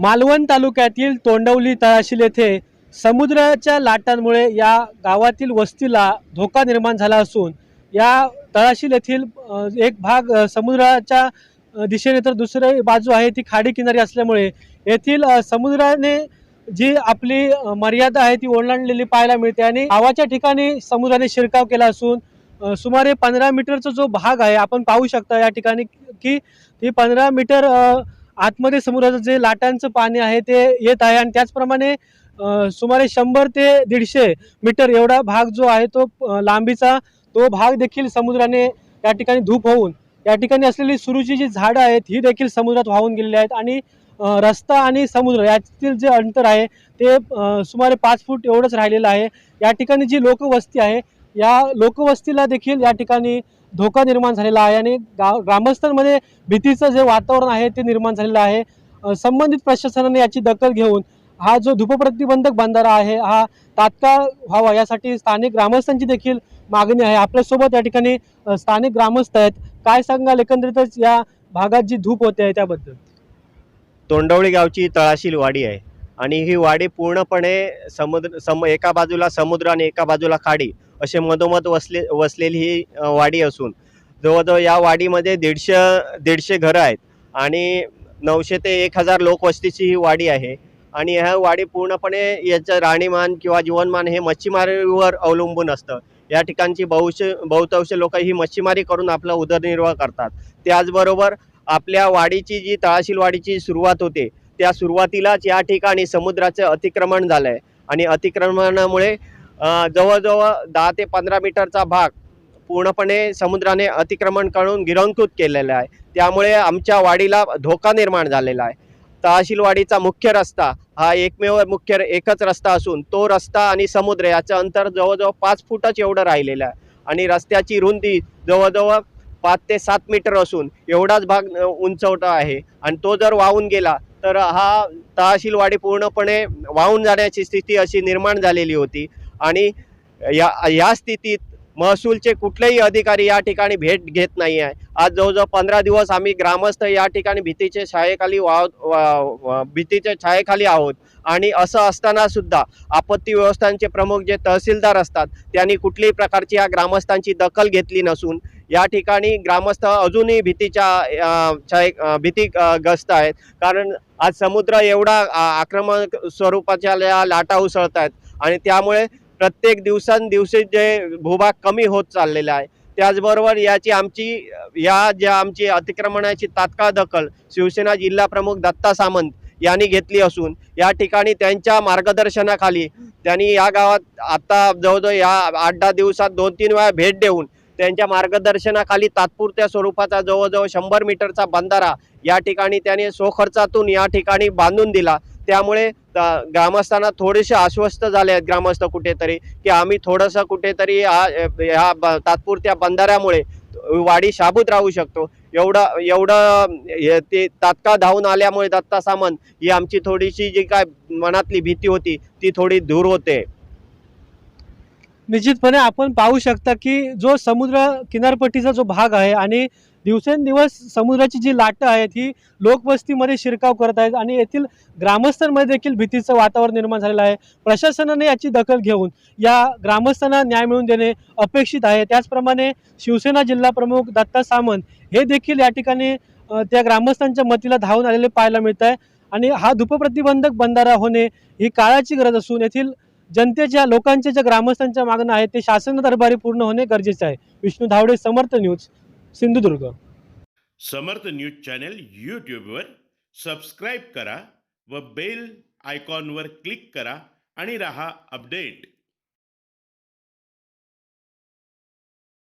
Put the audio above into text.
मालवण तालुक्यातील तोंडवली तळाशील येथे समुद्राच्या लाटांमुळे या गावातील वस्तीला धोका निर्माण झाला असून या तळाशील येथील एक भाग समुद्राच्या दिशेने तर दुसरी बाजू आहे ती खाडी किनारी असल्यामुळे येथील समुद्राने जी आपली मर्यादा आहे ती ओलांडलेली पाहायला मिळते आणि गावाच्या ठिकाणी समुद्राने शिरकाव केला असून सुमारे पंधरा मीटरचा जो भाग आहे आपण पाहू शकता या ठिकाणी की ती पंधरा मीटर आ, आतमध्ये समुद्राचं जे लाटांचं पाणी आहे ते येत आहे आणि त्याचप्रमाणे सुमारे शंभर ते दीडशे मीटर एवढा भाग जो आहे तो लांबीचा तो भाग देखील समुद्राने या ठिकाणी धूप होऊन या ठिकाणी असलेली सुरूची जी झाडं आहेत ही देखील समुद्रात वाहून गेलेली आहेत आणि रस्ता आणि समुद्र यातील जे अंतर आहे ते सुमारे पाच फूट एवढंच राहिलेलं आहे. या ठिकाणी जी लोकवस्ती आहे या लोकवस्तीला देखील या ठिकाणी धोका निर्माण झालेला आहे आणि गाव ग्रामस्थांमध्ये भीतीचं जे वातावरण आहे ते निर्माण झालेलं आहे. संबंधित प्रशासनाने याची दखल घेऊन हा जो धूपप्रतिबंधक बंधारा आहे हा तात्काळ व्हावा यासाठी स्थानिक ग्रामस्थांची देखील मागणी आहे. आपल्यासोबत या ठिकाणी स्थानिक ग्रामस्थ आहेत. काय सांगाल? एकंदरीतच या भागात जी धूप होते आहे त्याबद्दल. तोंडवळी गावची तळाशील वाडी आहे आणि ही वाडी पूर्णपणे समुद्र सम एका बाजूला समुद्र आणि एका बाजूला खाडी. असे मधोमध वसले वसलेली ही वाडी असून जवळजवळ या वाडीमध्ये दीडशे दीडशे घरं आहेत आणि नऊशे ते एक हजार लोकवस्तीची ही वाडी आहे. आणि ह्या वाडी पूर्णपणे याचं राहणीमान किंवा जीवनमान हे मच्छीमारीवर अवलंबून असतं. या ठिकाणची बहुश बहुतांश लोक ही मच्छीमारी करून आपला उदरनिर्वाह करतात. त्याचबरोबर आपल्या वाडीची जी तळाशील वाडीची सुरुवात होते त्या सुरुवातीलाच या ठिकाणी समुद्राचं अतिक्रमण झालं आहे आणि अतिक्रमणामुळे जवळजवळ दहा ते पंधरा मीटरचा भाग पूर्णपणे समुद्राने अतिक्रमण करून गिरंकृत केलेला आहे. त्यामुळे आमच्या वाडीला धोका निर्माण झालेला आहे. तहसीलवाडीचा मुख्य रस्ता हा एकमेव मुख्य एकच रस्ता असून तो रस्ता आणि समुद्र याचं अंतर जवळजवळ पाच फुटच एवढं राहिलेलं आहे. आणि रस्त्याची रुंदी जवळजवळ पाच ते सात मीटर असून एवढाच भाग उंचवटा आहे. आणि तो जर वाहून गेला तर हा तहसीलवाडी पूर्णपणे वाहून जाण्याची स्थिती अशी निर्माण झालेली होती. आणि या या स्थितीत महसूलचे कुठलेही अधिकारी या ठिकाणी भेट घेत नाही आहे. आज जवळजवळ पंधरा दिवस आम्ही ग्रामस्थ या ठिकाणी भीतीच्या छायेखाली वाव भीतीच्या छायेखाली आहोत. आणि असं असताना सुद्धा आपत्ती व्यवस्थांचे प्रमुख जे तहसीलदार असतात त्यांनी कुठल्याही प्रकारची या ग्रामस्थांची दखल घेतली नसून या ठिकाणी ग्रामस्थ अजूनही भीतीच्या अ, छाये भीती ग्रस्त आहेत. कारण आज समुद्र एवढा आक्रमक स्वरूपाच्या लाटा उसळत आहेत आणि त्यामुळे प्रत्येक दिवसांदिवशी जे भूभाग कमी होत चाललेला आहे. त्याचबरोबर याची आमची या ज्या आमची अतिक्रमणाची तात्काळ दखल शिवसेना जिल्हा प्रमुख दत्ता सामंत यांनी घेतली असून या ठिकाणी त्यांच्या मार्गदर्शनाखाली त्यांनी या गावात आता जवळजवळ या आठ दहा दिवसात दोन तीन वेळा भेट देऊन त्यांच्या मार्गदर्शनाखाली तात्पुरत्या स्वरूपाचा जवळजवळ शंभर मीटरचा बंधारा या ठिकाणी त्याने स्वखर्चातून या ठिकाणी बांधून दिला. त्यामुळे ग्रामस्थांना थोडेसे आश्वस्त झाले आहेत ग्रामस्थ कुठेतरी की आम्ही थोडंसं कुठेतरी हा ह्या ब- तात्पुरत्या बंधाऱ्यामुळे वाडी शाबूत राहू शकतो. एवढं एवढं ते तात्काळ धावून आल्यामुळे दत्ता सामंत ही आमची थोडीशी जी काय मनातली भीती होती ती थोडी दूर होते. निश्चितपणे आपण पाहू शकता की जो समुद्र किनारपट्टीचा जो भाग आहे आणि दिवसेंदिवस समुद्राची जी लाटं आहेत ही लोकवस्तीमध्ये शिरकाव करत आहेत आणि येथील ग्रामस्थांमध्ये देखील भीतीचं वातावरण निर्माण झालेलं आहे. प्रशासनाने याची दखल घेऊन या ग्रामस्थांना न्याय मिळवून देणे अपेक्षित आहे. त्याचप्रमाणे शिवसेना जिल्हा प्रमुख दत्ता सामंत हे देखील या ठिकाणी त्या ग्रामस्थांच्या मतीला धावून आलेले पाहायला मिळत आहे आणि हा धूपप्रतिबंधक बंधारा होणे ही काळाची गरज असून येथील जनतेच्या लोकांच्या ज्या ग्रामस्थांच्या मागण्या आहेत ते शासन दरबारी पूर्ण होणे गरजेचे आहे. Vishnu Dhawade Samarth News Sindhudurg. Samarth News channel यूट्यूबवर सबस्क्राईब करा व बेल आयकॉनवर क्लिक करा आणि रहा अपडेट.